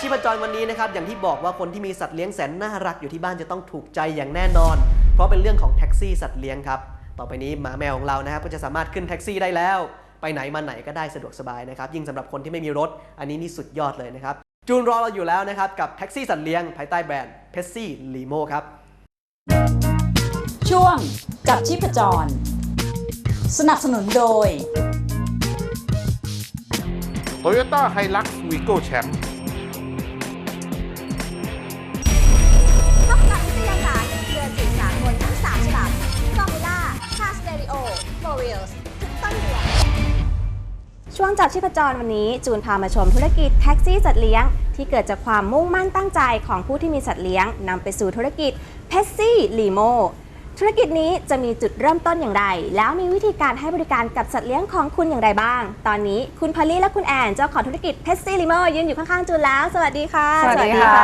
ชีพจรวันนี้นะครับอย่างที่บอกว่าคนที่มีสัตว์เลี้ยงแสนน่ารักอยู่ที่บ้านจะต้องถูกใจอย่างแน่นอน เพราะเป็นเรื่องของแท็กซี่สัตว์เลี้ยงครับต่อไปนี้หมาแมวของเรานะครับก็จะสามารถขึ้นแท็กซี่ได้แล้ว ไปไหนมาไหนก็ได้สะดวกสบายนะครับยิ่งสำหรับคนที่ไม่มีรถ อันนี้นี่สุดยอดเลยนะครับจูนรอเราอยู่แล้วนะครับกับแท็กซี่สัตว์เลี้ยงภายใต้แบรนด์เพสซี่ลีโมครับช่วงจับชีพจร สนับสนุนโดยโตโยต้าไฮลักซ์วีโก้แชมป์ ช่วงจับชีพจรวันนี้ จูนพามาชมธุรกิจแท็กซี่สัตว์เลี้ยง ที่เกิดจากความมุ่งมั่นตั้งใจของผู้ที่มีสัตว์เลี้ยงนำไปสู่ธุรกิจเพสซี่ลีโมธุรกิจนี้จะมีจุดเริ่มต้นอย่างไร แล้วมีวิธีการให้บริการกับสัตว์เลี้ยงของคุณอย่างไรบ้าง ตอนนี้คุณพอลลี่และคุณแอนเจ้าของธุรกิจเพสซี่ลีโมยืนอยู่ข้างๆจูนแล้ว สวัสดีค่ะ สวัสดีค่ะ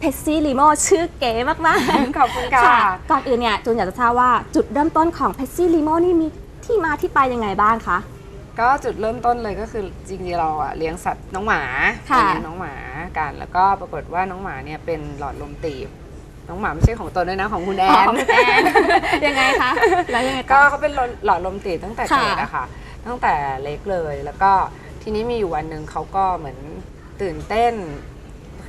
เพสซี่ลีโมชื่อเก๋มากๆ ขอบคุณค่ะ ก่อนอื่นเนี่ยจูนอยากจะทราบว่าจุดเริ่มต้นของเพชซี่ลีโมนี่มีที่มาที่ไปยังไงบ้างคะ ก็จุดเริ่มต้นเลยก็คือจริงๆเราอะเลี้ยงสัตว์น้องหมาค่ะ เลี้ยงน้องหมากันแล้วก็ปรากฏว่าน้องหมาเนี่ยเป็นหลอดลมตีบ น้องหมาไม่ใช่ของตนด้วยนะของคุณแอนยังไงคะ แล้วยังไงก็ต่อ เขาเป็นหลอดลมตีบตั้งแต่ค่ะเกิดอะค่ะ ตั้งแต่เล็กเลย แล้วก็ทีนี้มีอยู่วันหนึ่งเขาก็เหมือนตื่นเต้น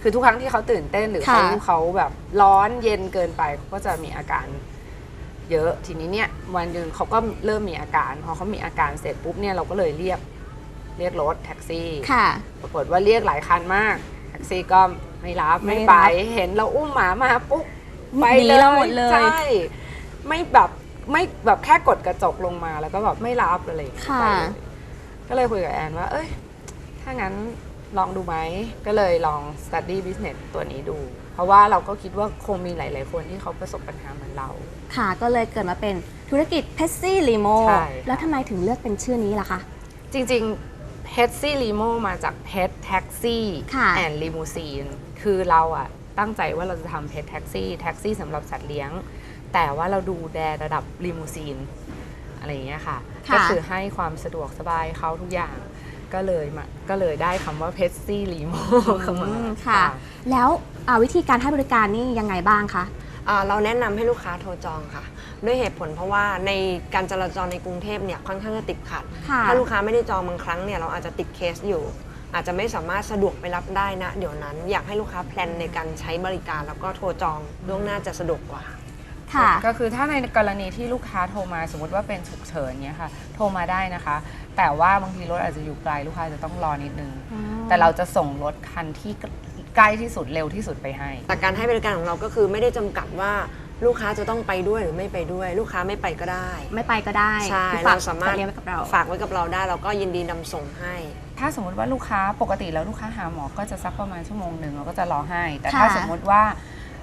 คือทุกครั้งที่เขาตื่นเต้นหรือเขาเขาแบบร้อนเย็นเกินไปเขาก็จะมีอาการ เยอะ ทีนี้เนี่ยวันหนึ่งเขาก็เริ่มมีอาการ พอเขามีอาการเสร็จปุ๊บเนี่ยเราก็เลยเรียกเรียกรถแท็กซี่ค่ะ ปรากฏว่าเรียกหลายคันมาก แท็กซี่ก็ไม่รับไม่ไม่รับไปเห็นเราอุ้มหมามาปุ๊บไปหนีเราหมดเลยใช่ไม่แบบไม่แบบแค่กดกระจกลงมาแล้วก็แบบไม่รับอะไรอย่างเงี้ยค่ะไปเลยก็เลยคุยกับแอนว่า เอ้ย ถ้างั้นลองดูไหม ก็เลยลอง study business ตัวนี้ดู เพราะว่าเราก็คิดว่าคงมีหลาย ๆ คนที่เขาประสบปัญหาเหมือนเรา ค่ะ ก็เลยเกิดมาเป็นธุรกิจเพชซี่ลีโมใช่ค่ะ แล้วทำไมถึงเลือกเป็นชื่อนี้ล่ะคะ จริงๆ Pet ซี่ลีโมมาจาก Pet Taxi ค่ะ and Limousine คือเราอะตั้งใจว่าเราจะทำ Pet Taxi แท็กซี่สำหรับสัตว์เลี้ยง แต่ว่าเราดูแลระดับลิมูซีนอะไรอย่างเงี้ยค่ะ ค่ะ ก็คือให้ความสะดวกสบายเขาทุกอย่าง ก็เลยมาก็เลยได้คำว่า Pet ซี่ลีโมเข้ามา อืมค่ะ แล้วอ่าวิธีการให้บริการนี่ยังไงบ้างคะอ่า เราแนะนำให้ลูกค้าโทรจองค่ะ ด้วยเหตุผลเพราะว่าในการจราจรในกรุงเทพเนี่ยค่อนข้างจะติดขัดค่ะถ้าลูกค้าไม่ได้จองบางครั้งเนี่ยเราอาจจะติดเคสอยู่ อาจจะไม่สามารถสะดวกไปรับได้นะ เดี๋ยวนั้นอยากให้ลูกค้าแพลนในการใช้บริการ แล้วก็โทรจองล่วงหน้าจะสะดวกกว่าค่ะก็คือถ้าในกรณีที่ลูกค้าโทรมาสมมติว่าเป็นฉุกเฉินเนี้ยค่ะ โทรมาได้นะคะ แต่ว่าบางทีรถอาจจะอยู่ไกลลูกค้าจะต้องรอนิดนึงอ๋อแต่เราจะส่งรถคันที่ ใกล้ที่สุดเร็วที่สุดไปให้ แต่การให้บริการของเราก็คือไม่ได้จำกัดว่าลูกค้าจะต้องไปด้วยหรือไม่ไปด้วย ลูกค้าไม่ไปก็ได้ ไม่ไปก็ได้ใช่คือฝเราสามารถสัตว์เลี้ยงไว้กับเรา ฝากไว้กับเราได้ เราก็ยินดีนำส่งให้ ถ้าสมมติว่าลูกค้าปกติแล้วลูกค้าหาหมอก็จะสักประมาณชั่วโมงหนึ่งเราก็จะรอให้ แต่ถ้าค่ะ สมมติว่า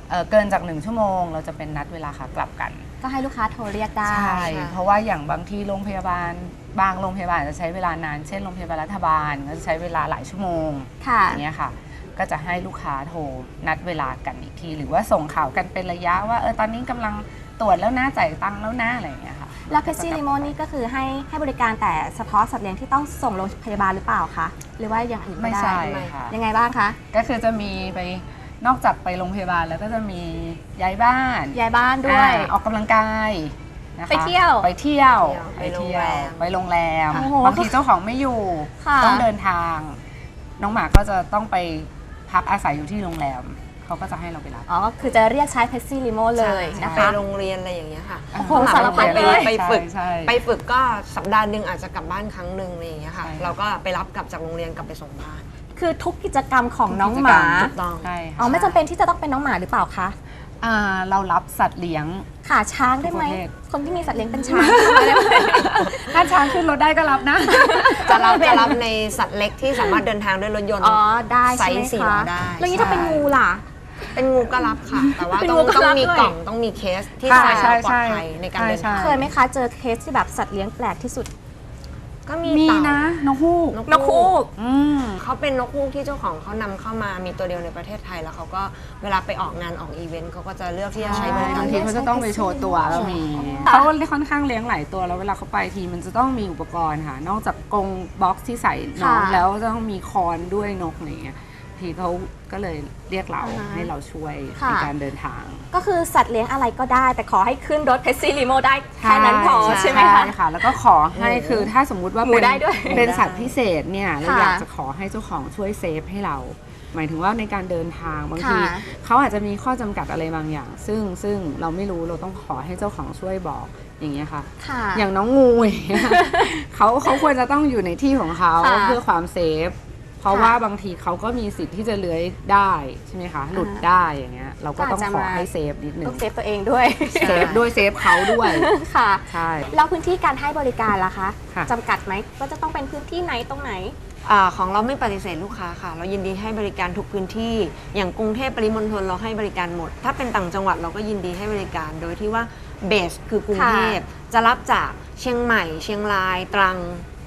เอ่อเกินจากหนึ่งชั่วโมง เราจะเป็นนัดเวลาขากลับกัน ก็ให้ลูกค้าโทรเรียกได้ ใช่เพราะว่าอย่างบางที่โรงพยาบาล บางโรงพยาบาลจะใช้เวลานาน เช่นโรงพยาบาลรัฐบาลก็จะใช้เวลาหลายชั่วโมงค่ะ อย่างเงี้ยค่ะ ก็จะให้ลูกค้าโทรนัดเวลากันอีกที หรือว่าส่งข่าวกันเป็นระยะว่าเออตอนนี้กำลังตรวจแล้วนะจ่ายตังค์แล้วนะอะไรอย่างเงี้ยค่ะ แล้วเพชซี่ลิโมนี่ก็คือให้ให้บริการแต่เฉพาะสัตว์เลี้ยงที่ต้องส่งโรงพยาบาลหรือเปล่าคะหรือว่าอย่างอื่นก็ไม่ได้ใช่ไม่ค่ะ ยังไงบ้างคะก็คือจะมีไปนอกจากไปโรงพยาบาลแล้วก็จะมีย้ายบ้านย้ายบ้านด้วย อ่าออกกำลังกายนะคะไปเที่ยวไปเที่ยว ไปโรงแรมไปโรงแรมโอ้โหบางทีเจ้าของไม่อยู่ค่ะ ต้องเดินทาง น้องหมาก็จะต้องไป พักอาศัยอยู่ที่โรงแรมเขาก็จะให้เราไปรับ อ๋อก็คือจะเรียกใช้เพชซี่ลิโมเลยใช่นะไปคะ โรงเรียนอะไรอย่างเงี้ยค่ะโอ้โหสารพัดเลย ไปฝึกใช่ ไปฝึกก็สัปดาห์หนึ่งอาจจะกลับบ้านครั้งหนึ่งอะไรอย่างเงี้ยค่ะ ใช่ค่ะเราก็ไปรับกลับจากโรงเรียนกลับไปส่งบ้านคือทุกกิจกรรมของน้องหมา ถูกต้อง ใช่อ๋อค่ะไม่จำเป็นที่จะต้องเป็นน้องหมาหรือเปล่าคะ อ่าเรารับสัตว์เลี้ยง ขาช้างได้ไหม ทุกประเภท คนที่มีสัตว์เลี้ยงเป็นช้าง ได้ไหมถ้าช้างขึ้นรถได้ก็รับนะ จะรับจะรับในสัตว์เล็กที่สามารถเดินทางด้วยรถยนต์ อ๋อ ได้ไซใช่ไหมส์สี่คะล้อได้แล้วนี้ถ้าเป็นงูล่ะ เป็นงูก็รับค่ะ แต่ว่าเป็นต้องูงก็ต้อรับงมีด้วย กล่องต้องมีเคสที่ค่ะใส่ใช่แล้วปลอดใช่ภัยในการเดินใช่ทาง เคยไหมคะ เจอเคสที่แบบสัตว์เลี้ยงแปลกที่สุด ก็มีมีเต่านะนกฮูกนกฮูก อืม เขาเป็นนกฮูกที่เจ้าของเขานำเข้ามามีตัวเดียวในประเทศไทยแล้วเขาก็เวลาไปออกงานออกอีเวนต์เขาก็จะเลือกที่จะใช้บริกาบารงทีเขาจะต้องไปโชว์ตัวแล้วมีอ๋อเขาค่อนข้างเลี้ยงหลายตัวแล้วเวลาเขาไปทีมันจะต้องมีอุปกรณ์ค่ะ นอกจากกรงบ็อกซ์ที่ใส่น้องค่ะ แล้วจะต้องมีคอนด้วยนกอะไรอย่างเงี้ย ทีเขาก็เลยเรียกเราอ่าฮะให้เราช่วยค่ะ ในการเดินทางก็คือสัตว์เลี้ยงอะไรก็ได้ แต่ขอให้ขึ้นรถเพชซี่ลิโมได้แค่นั้นพอใช่ไหมคะใช่ค่ะ แล้วก็ขอให้คือถ้าสมมุติว่าหมูเป็นได้ด้วยเป็นสัตว์พิเศษเนี่ยเราค่ะอยากจะขอให้เจ้าของช่วยเซฟให้เรา หมายถึงว่าในการเดินทางบางทีค่ะ เขาอาจจะมีข้อจำกัดอะไรบางอย่าง ซึ่งซึ่งเราไม่รู้เราต้องขอให้เจ้าของช่วยบอกอย่างเงี้ยค่ะ ค่ะ อย่างน้องงูอย่างเงี้ยเขาเขาควรจะต้องอยู่ในที่ของเขาค่ะ เพื่อความเซฟ เพราะค่ะว่าบางทีเขาก็มีสิทธิ์ที่จะเลื้อยได้ใช่ไหมคะ หลุดได้อย่างเงี้ย เราก็ต้องก็อาจจะขอมาให้เซฟนิดนึต้องงเซฟตัวเองด้วย เซฟด้วยเซฟเขาด้วย ค่ะ ใช่ แล้วพื้นที่การให้บริการล่ะคะค่ะจำกัดไหมว่าจะต้องเป็นพื้นที่ไหนตรงไหนอาของเราไม่ปฏิเสธลูกค้าค่ะ เรายินดีให้บริการทุกพื้นที่ อย่างกรุงเทพปริมณฑลเราให้บริการหมด ถ้าเป็นต่างจังหวัดเราก็ยินดีให้บริการ โดยที่ว่าเบสคือกรุงเทพจะรับจากเชียงใหม่ เชียงรายตรัง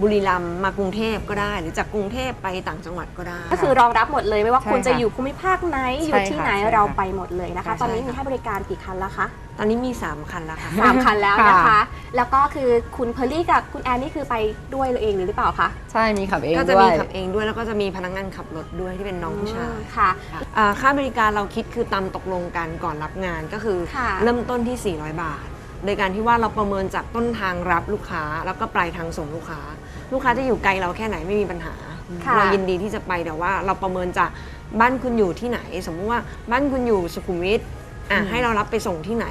บุรีรัมย์มากรุงเทพก็ได้ หรือจากกรุงเทพไปต่างจังหวัดก็ได้ ก็คือรองรับหมดเลยไม่ว่าใช่คุณจะค่ะอยู่ภูมิภาคไหนใช่อยู่ที่ไหนค่ะใช่ค่ะเราไปหมดเลยนะคะ ใช่ ตอนนี้ค่ะมีให้บริการกี่คันแล้วคะตอนนี้มี 3 คันแล้วค่ะ สามคันแล้วนะคะ ค่ะ แล้วก็คือคุณเพอร์ลี่กับคุณแอนนี่คือไปด้วยเองหรือเปล่าคะใช่มีขับเองก็จะด้วมีย ขับเองด้วยแล้วก็จะมีพนักงานขับรถด้วยที่เป็นน้องผู้ชายค่ะ อ่าค่าบริการเราคิดคือตามตกลงกันก่อนรับงานก็คือค่ะ เริ่มต้นที่ 400 บาท โดยการที่ว่าเราประเมินจากต้นทางรับลูกค้า แล้วก็ปลายทางส่งลูกค้า ลูกค้าจะอยู่ไกลเราแค่ไหนไม่มีปัญหา ค่ะ เรายินดีที่จะไปแต่ว่า เราประเมินจากบ้านคุณอยู่ที่ไหน สมมุติว่าบ้านคุณอยู่สุขุมวิทอะให้เรารับไปส่งที่ไหน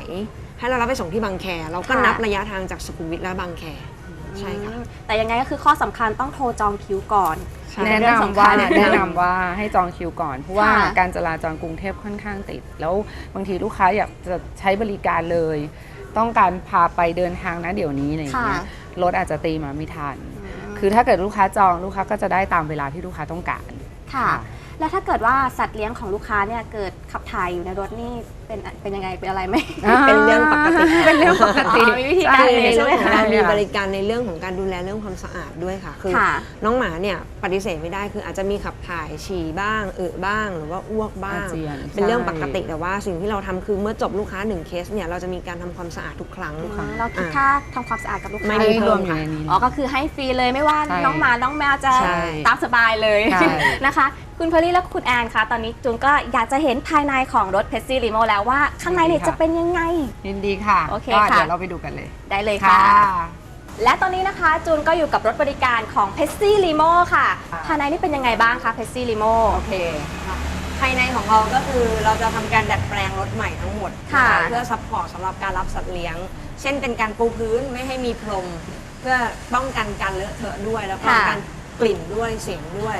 ให้เรารับไปส่งที่บางแค เราก็นับระยะทางจากสุขุมวิทและบางแคใช่ค่ะ อืมแต่ยังไงก็คือข้อสำคัญต้องโทรจองคิวก่อน ใช่ แนะเรื่องสำนำคัว่าญแนะนำว่าให้จองคิวก่อนเพราะว่าค่ะการจราจรกรุงเทพค่อนข้างติด แล้วบางทีลูกค้าอยากจะใช้บริการเลย ต้องการพาไปเดินทางนะเดี๋ยวนี้อะไรอย่างเงี้ยค่ะ รถอาจจะตีมาไม่ทัน คือถ้าเกิดลูกค้าจองลูกค้าก็จะได้ตามเวลาที่ลูกค้าต้องการค่ะค่ะ แล้วถ้าเกิดว่าสัตว์เลี้ยงของลูกค้าเนี่ยเกิดขับถ่ายอยู่ในรถนี่ เป็นเป็นยังไงเป็นอะไรไหม เป็นเรื่องปกติเป็นเรื่องปกติอ๋อมีวิธีการคือเลี้ในยงใช่เรื่องไหมของคะการมีค่ะบริการในเรื่องของการดูแลเรื่องความสะอาดด้วยค่ะ คือค่ะน้องหมาเนี่ยปฏิเสธไม่ได้คืออาจจะมีขับถ่ายฉี่บ้างอึบ้าง หรือว่าอ้วกบ้างอาเจียนเป็นเรื่องใช่ปกติแต่ว่าสิ่งที่เราทำคือเมื่อจบลูกค้าหนึ่งเคสเนี่ยเราจะมีการทำความสะอาดทุกครั้งอืมเราคิดค่าทำความสะอาดกับลูกค้าไม่ไม่ได้ได้เพิ่รวมมอยู่ค่ะในนี้อ๋อก็คือให้ฟรีเลยไม่ว่าใช่น้องหมาน้องแมวจะใช่ตามสบายเลยใช่นะคะ คุณเพอร์ลี่และคุณแอนคะตอนนี้จูนก็อยากจะเห็นภายในของรถเพ s ซี่ลิโมแล้วว่าข้างในเนี่ยดีค่ะจะเป็นยังไง ยินดีค่ะโอเคก็ค่ะ เดี๋ยวเราไปดูกันเลยได้เลยค่ะค่ะและตอนนี้นะคะจูนก็อยู่กับรถบริการของเพ s ซี่ลิโมค่ะค่ะภายในนี่เป็นยังไงบ้างคะเพ s ซี่ลิโมโอเค ภายในของเราก็คือเราจะทำการดัดแปลงรถใหม่ทั้งหมดค่ะนเพื่อซัพพอร์ตสำหรับการรับสัตว์เลี้ยง เช่นเป็นการปูพื้นไม่ให้มีพรม เพื่อป้องกันการเลอะเทอะด้วย แล้วก็การกลิ่นด้วยเสียงด้วย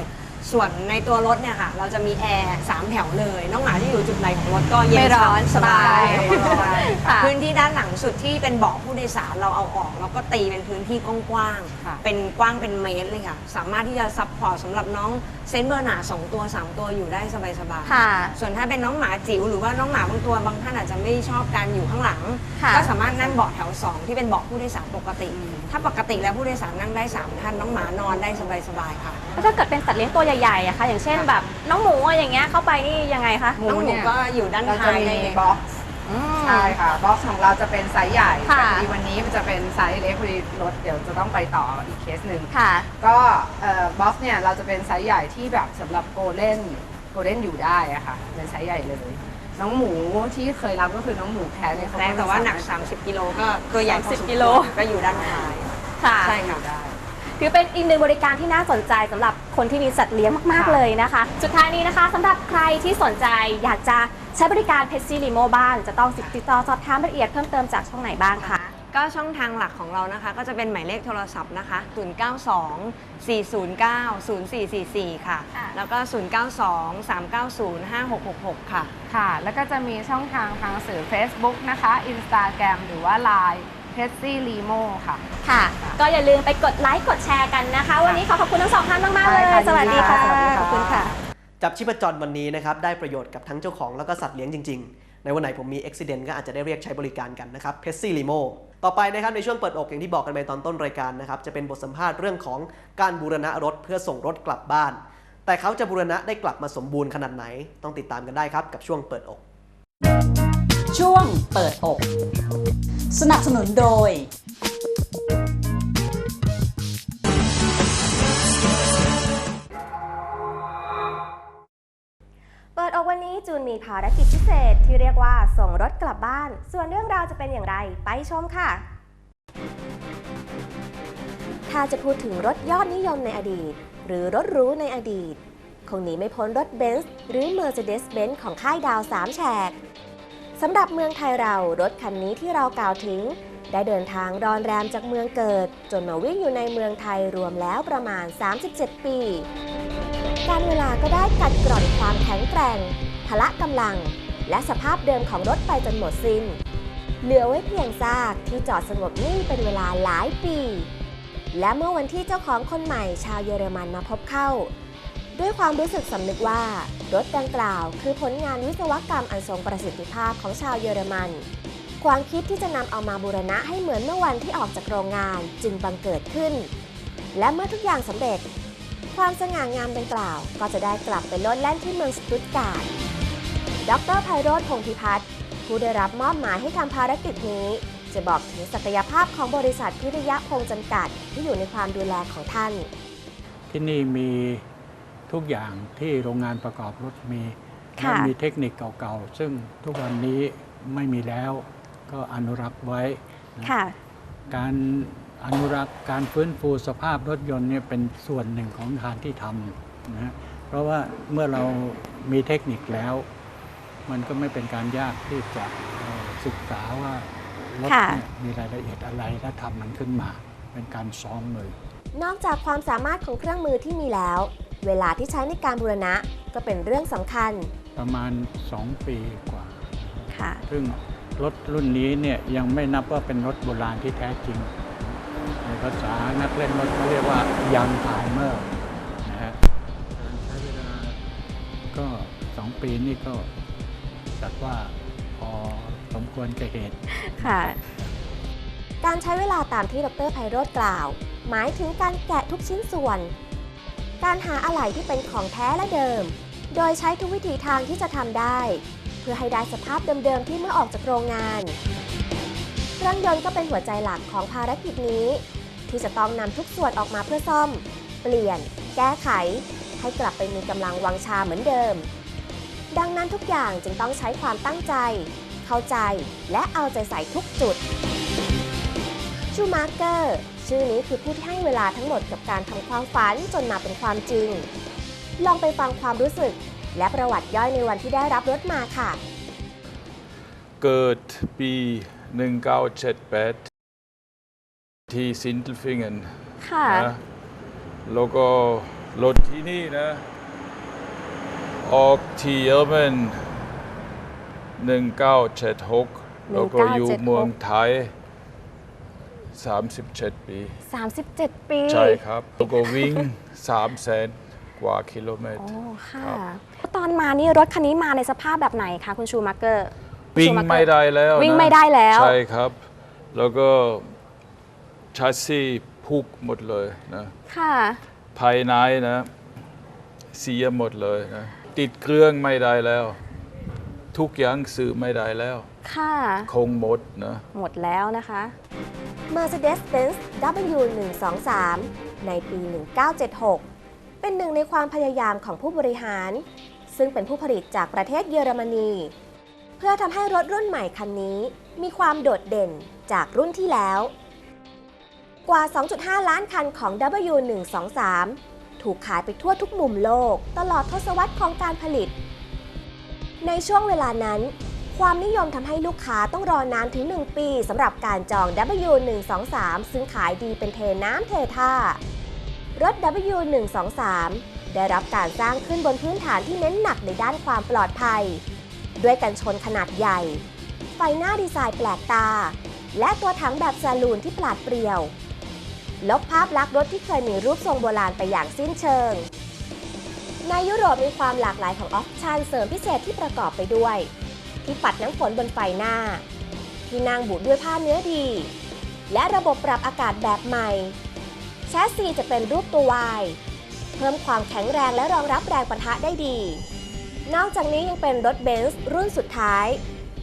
ส่วนในตัวรถเนี่ยค่ะ เราจะมีแอร์สามแถวเลย น้องหมาที่อยู่จุดไหนของรถก็เย็นไม่ร้อนสบายสบาย ไม่ร้อนค่ะพื้นที่ด้านหลังสุดที่เป็นเบาะผู้โดยสารเราเอาออก แล้วก็ตีเป็นพื้นที่กว้างค่ะ ๆเป็นกว้างเป็นเมตรเลยค่ะ สามารถที่จะซัพพอร์ตสำหรับน้องเซนต์เบอร์หนาสองตัวสามตัวอยู่ได้สบายๆค่ะส่วนถ้าเป็นน้องหมาจิ๋วหรือว่าน้องหมาบางตัวบางท่านอาจจะไม่ชอบการอยู่ข้างหลัง ค่ะ ก็สามารถนั่งเบาะแถว2ที่เป็นเบาะผู้โดยสารปกติ ถ้าปกติแล้วผู้โดยสารนั่งได้3ท่านน้องหมานอนได้สบายๆค่ะ แล้วถ้าเกิดเป็นสัตว์เลี้ยงตัวใหญ่ๆอะคะอย่างเช่นแบบน้องหมูอะอย่างเงี้ยเข้าไปนี่ยังไงคะ หมูน้องหมูเนี่ย ก็อยู่ด้านเราท้าจะยมีได้เลยบ็อกซ์ ใช่ค่ะบ็อกซ์ของเราจะเป็นไซส์ใหญ่ค่ะแต่พอดีวันนี้มันจะเป็นไซส์เล็กพอดีรถเดี๋ยวจะต้องไปต่ออีกเคสหนึ่ง ค่ะ ก็บ็อกซ์เนี่ยเราจะเป็นไซส์ใหญ่ที่แบบสำหรับโกลเด้นโกลเด้นอยู่ได้อะค่ะเป็นไซส์ใหญ่เลย น้องหมูที่เคยรับก็คือน้องหมูแพ้เนี่ยเขาแแต่ว่าหนัก 30 กิโลก็ตัวใหญ่พอสมควร30กิโล ก็อยู่ด้านท้ายค่ะ ใช่ค่ะได้ ถือเป็นอีกหนึ่งบริการที่น่าสนใจสำหรับคนที่มีสัตว์เลี้ยงมาก ๆ ค่ะ เลยนะคะ สุดท้ายนี้นะคะสำหรับใครที่สนใจอยากจะ ใช้บริการเพ s ซี่ลิโมบ้างจะต้องติดต่อสอบถามรายละเอียดเพิ่มเติมจากช่องไหนบ้างคะก็ช่องทางหลักของเรานะคะ ก็จะเป็นหมายเลขโทรศัพท์นะคะ 092 409 0444 ค่ะ ค่ะ แล้วก็ 092 390 5666 ค่ะ ค่ะ แล้วก็จะมีช่องทางทางสื่อ Facebook นะคะ Instagram หรือว่า Line p e t s y Limo ค่ะ ค่ะ ก็อย่าลืมไปกดไลค์กดแชร์กันนะคะ วันนี้ขอขอบคุณทั้งสองท่านมาก ๆ เลย ได้ค่ะสวัสดีค่ะยินดีค่ะขอบคุณค่ะ จับชีพจรวันนี้นะครับได้ประโยชน์กับทั้งเจ้าของแล้วก็สัตว์เลี้ยงจริง ๆ ในวันไหนผมมีอุบิเหตุก็อาจจะได้เรียกใช้บริการกันนะครับเพ s ซี่ลิโมต่อไปนะครับในช่วงเปิดอกอย่างที่บอกกันไปตอนต้นรายการนะครับจะเป็นบทสัมภาษณ์เรื่องของการบูรณะรถเพื่อส่งรถกลับบ้าน แต่เขาจะบูรณะได้กลับมาสมบูรณ์ขนาดไหน ต้องติดตามกันได้ครับกับช่วงเปิดอก ช่วงเปิดอก สนับสนุนโดย วันนี้จูนมีภารกิจพิเศษที่เรียกว่าส่งรถกลับบ้าน ส่วนเรื่องราวจะเป็นอย่างไรไปชมค่ะ ถ้าจะพูดถึงรถยอดนิยมในอดีต หรือรถหรู้ในอดีต คงหนีไม่พ้นรถเบนซ์หรือ Mercedes-Benz ของค่ายดาวสามแฉกสำหรับเมืองไทยเรารถคันนี้ที่เรากล่าวถึง ได้เดินทางรอนแรมจากเมืองเกิด จนมาวิ่งอยู่ในเมืองไทยรวมแล้วประมาณ 37 ปี การเวลาก็ได้กัดกร่อนความแข็งแกร่ง พละกำลัง และสภาพเดิมของรถไปจนหมดสิ้น เหลือไว้เพียงซากที่จอดสงบนิ่งเป็นเวลาหลายปี และเมื่อวันที่เจ้าของคนใหม่ชาวเยอรมันมาพบเข้า ด้วยความรู้สึกสำนึกว่า รถดังกล่าวคือผลงานวิศวกรรมอันทรงประสิทธิภาพของชาวเยอรมัน ความคิดที่จะนำเอามาบูรณะให้เหมือนเมื่อวันที่ออกจากโรงงานจึงบังเกิดขึ้นและเมื่อทุกอย่างสำเร็จ ความสง่างามดังกล่าว ก็จะได้กลับไปโลดแล่นที่เมืองสตุตการ์ดดรไพโรธพงศ์พิพัฒน์ผู้ได้รับมอบหมายให้ทำภารกิจนี้ จะบอกถึงศักยภาพของบริษัทพิริยะพงศ์จำกัด ที่อยู่ในความดูแลของท่าน ที่นี่มีทุกอย่างที่โรงงานประกอบรถมีค่ะและมีเทคนิคเก่าๆ ซึ่งทุกวันนี้ไม่มีแล้วก็อนุรักษ์ไว้นะค่ะการ อนุรักษ์การฟื้นฟูสภาพรถยนต์เนี่ยเป็นส่วนหนึ่งของงานที่ทำนะเพราะว่าเมื่อเรามีเทคนิคแล้ว มันก็ไม่เป็นการยากที่จะเอ่อศึกษาว่ารถค่ะเนี่ยมีรายละเอียดอะไรและทำมันขึ้นมา เป็นการซ้อมมือ นอกจากความสามารถของเครื่องมือที่มีแล้ว เวลาที่ใช้ในการบูรณะก็เป็นเรื่องสำคัญ ประมาณ 2 ปีกว่า ค่ะ ซึ่งรถรุ่นนี้เนี่ยยังไม่นับว่าเป็นรถโบราณที่แท้จริง ในภาษานักเล่นรถเขาเรียกว่ายังไทเมอร์นะฮะการใช้เวลาก็ 2 ปีนี่ก็จัดว่าพอสมควรแก่เหตุ ค่ะ การใช้เวลาตามที่ดรไพโรธกล่าว หมายถึงการแกะทุกชิ้นส่วน การหาอะไหล่ที่เป็นของแท้และเดิม โดยใช้ทุกวิถีทางที่จะทำได้ เพื่อให้ได้สภาพเดิมๆที่เมื่อออกจากโรงงาน รื่องยนต์ก็เป็นหัวใจหลักของภารกิจนี้ ที่จะต้องนำทุกส่วนออกมาเพื่อซ่อม เปลี่ยน แก้ไข ให้กลับไปมีกำลังวังชาเหมือนเดิม ดังนั้นทุกอย่างจึงต้องใช้ความตั้งใจ เข้าใจและเอาใจใส่ทุกจุดชูมาร์เกอร์ชื่อนี้คือผู้ที่ให้เวลาทั้งหมดกับการทำความฝันจนมาเป็นความจริง ลองไปฟังความรู้สึก และประวัติย่อยในวันที่ได้รับรถมาค่ะ เกิดปี 1978 ที่ซินเทลฟิงเกนค่ะ นะแล้วก็รถที่นี่นะ ออกที่เยอรมัน1976 แล้วก็อยู่1976 เมืองไทย 37 ปี 37 ปีใช่ครับ แล้วก็วิ่ง 3 แสนกว่ากิโลเมตร โอ้ค่ะครับตอนมานี่รถคันนี้มาในสภาพแบบไหนคะคุณชูมาร์เกอร์ วิ่งไม่ได้แล้วนะวิ่งไม่ได้แล้ว ใช่ครับ แล้วก็ชาซีพุกหมดเลยนะค่ะภายในนะเสียหมดเลยนะติดเครื่องไม่ได้แล้ว ทุกอย่างซื้อไม่ได้แล้ว ค่ะคงหมดนะหมดแล้วนะคะ Mercedes-Benz W123 ในปี 1976 เป็นหนึ่งในความพยายามของผู้บริหาร ซึ่งเป็นผู้ผลิตจากประเทศเยอรมนีเพื่อทำให้รถรุ่นใหม่คันนี้ มีความโดดเด่นจากรุ่นที่แล้ว กว่า 2.5 ล้านคันของ W123 ถูกขายไปทั่วทุกมุมโลก ตลอดทศวรรษของการผลิต ในช่วงเวลานั้น ความนิยมทำให้ลูกค้าต้องรอนานถึง 1 ปีสำหรับการจอง W123 ซึ่งขายดีเป็นเทน้ำเทท่ารถ W123 ได้รับการสร้างขึ้นบนพื้นฐานที่เน้นหนักในด้านความปลอดภัย ด้วยกันชนขนาดใหญ่ ไฟหน้าดีไซน์แปลกตา และตัวถังแบบซาลูนที่ปราดเปรียว ลบภาพลักษณ์รถที่เคยมีรูปทรงโบราณไปอย่างสิ้นเชิง ในยุโรปมีความหลากหลายของออปชันเสริมพิเศษที่ประกอบไปด้วย ที่ปัดน้ำฝนบนไฟหน้า ที่นางบุด้วยผ้าเนื้อดี และระบบปรับอากาศแบบใหม่แชสซีจะเป็นรูปตัววาย เพิ่มความแข็งแรงและรองรับแรงปะทะได้ดี นอกจากนี้ยังเป็นรถเบนซ์รุ่นสุดท้าย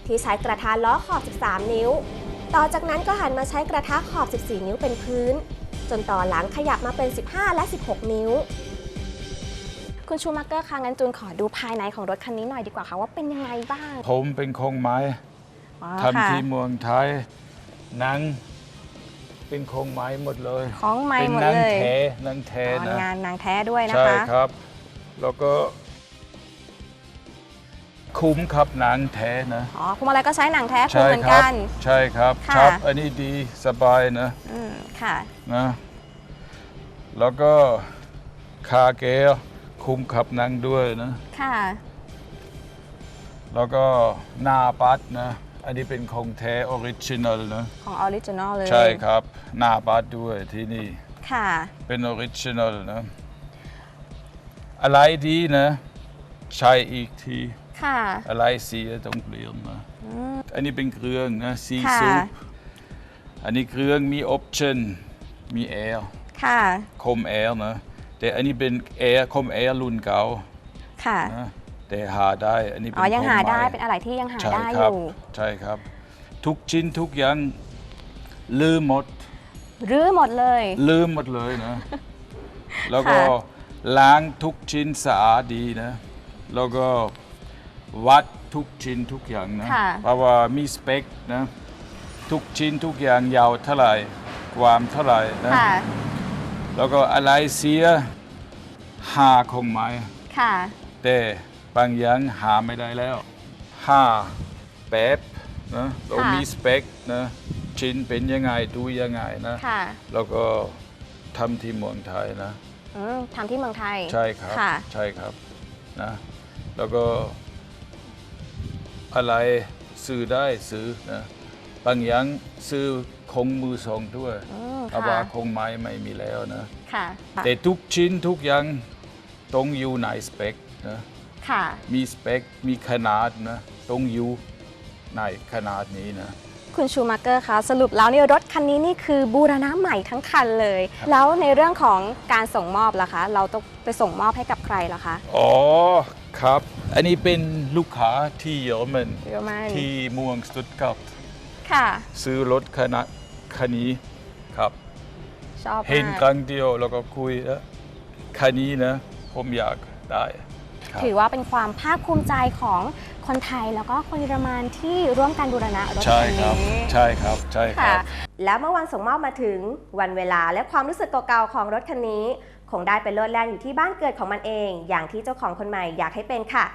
ที่ใช้กระทะล้อขอบ 13 นิ้ว ต่อจากนั้นก็หันมาใช้กระทะขอบ 14 นิ้วเป็นพื้น จนต่อหลังขยับมาเป็น 15 และ 16 นิ้ว คุณชูมาเกอร์คะงั้นจูนขอดูภายในของรถคันนี้หน่อยดีกว่าค่ะว่าเป็นยังไงบ้างผมเป็นคงไม้อ๋อทำค่ะที่เมืองไทยหนัง เป็นคงไม้หมดเลยของใหม่เป็นหมดหนังเลยแท้หนังแท้อ๋อนะ งานนางแท้ด้วยนะใช่คะ ครับ แล้วก็ คุ้มครับหนังแท้นะอ๋อพวงมาลัยก็ใช้หนังแท้คุณใช่เหมือนครักัน ใช่ครับค่ะครับอันนี้ดีสบายนะอืมค่ะ นะแล้วก็คาเกลคุ้มขับหนังด้วยนะ ค่ะ แล้วก็หน้าปัดนะ อันนี้เป็นของแท้ออริจินัลนะ ของออริจินอลเลยใช่ครับหน้าปัดด้วยที่นี่ค่ะ เป็นออริจินัลนะ อะไรดีนะ ใช้อีกที ค่ะ อะไรเสียต้องเปลี่ยนนะอันนี้เป็นเครื่องนะซีค่ะซูปอันนี้เครื่องมีออปชั่นมีแอร์ค่ะ คมแอร์นะแต่อันนี้เป็นแอร์คมแอร์รุ่นเก่าค่ะ นะแต่หาได้อันนี้เป็นอ๋อ ยังหาของใม่ได้เป็นอะไรที่ยังหาใช่ได้คอรับยู่ ใช่ครับ ทุกชิ้นทุกอย่างลืมหมด รื้อหมดเลย ลืมหมดเลยนะ แล้วก็ค่ะ ล้างทุกชิ้นสะอาดดีนะ แล้วก็ วัดทุกชิ้นทุกอย่างนะ ค่ะ เพราะว่ามีสเปคนะ ทุกชิ้นทุกอย่างยาวเท่าไหร่ความเท่าไหร่นะ ค่ะ แล้วก็อะไรเสียหาคงไหม ค่ะ แต่บางอย่างหาไม่ได้แล้วห้าแบบนะเราค่ะ มีสเปคนะชิ้นเป็นยังไงดูยังไงนะ ค่ะแล้วก็ทำที่เมืองไทยนะ อืมทำที่เมืองไทยใช่ครับ ค่ะ ใช่ครับนะแล้วก็ อะไรซื้อได้ซื้อนะบางอย่างซื้อคงมือสองด้วยอืมเพราะว่าค่ะคงไม้ไม่มีแล้วนะ ค่ะ แต่ทุกชิ้นทุกอย่างต้องอยู่ในสเปคนะ ค่ะ มีสเปค มีขนาดนะ ต้องอยู่ในขนาดนี้นะ คุณชูมาเกอร์คะสรุปแล้วเนี่ยรถคันนี้นี่คือบูรณะใหม่ทั้งคันเลย แล้วในเรื่องของการส่งมอบล่ะคะ เราต้องไปส่งมอบให้กับใครล่ะคะ อ๋อ ครับ อันนี้เป็นลูกค้าที่เยอรมันเยอรมันที่เมืองสตุตการ์ตค่ะ ซื้อรถคันนะคันนี้ครับชอบเห็นมากครั้งเดียวแล้วก็คุยแล้วคันนี้นะผมอยากได้ครับถือว่าเป็นความภาคภูมิใจของคนไทยแล้วก็คนเยอรมันที่ร่วมกันบูรณะรถใช่คันครับนี้ใช่ครับใช่คค่ะรับ แล้วเมื่อวันส่งมอบมาถึงวันเวลาและความรู้สึกเก่าๆของรถคันนี้ คงได้ไปโลดแล่นอยู่ที่บ้านเกิดของมันเอง อย่างที่เจ้าของคนใหม่อยากให้เป็นค่ะ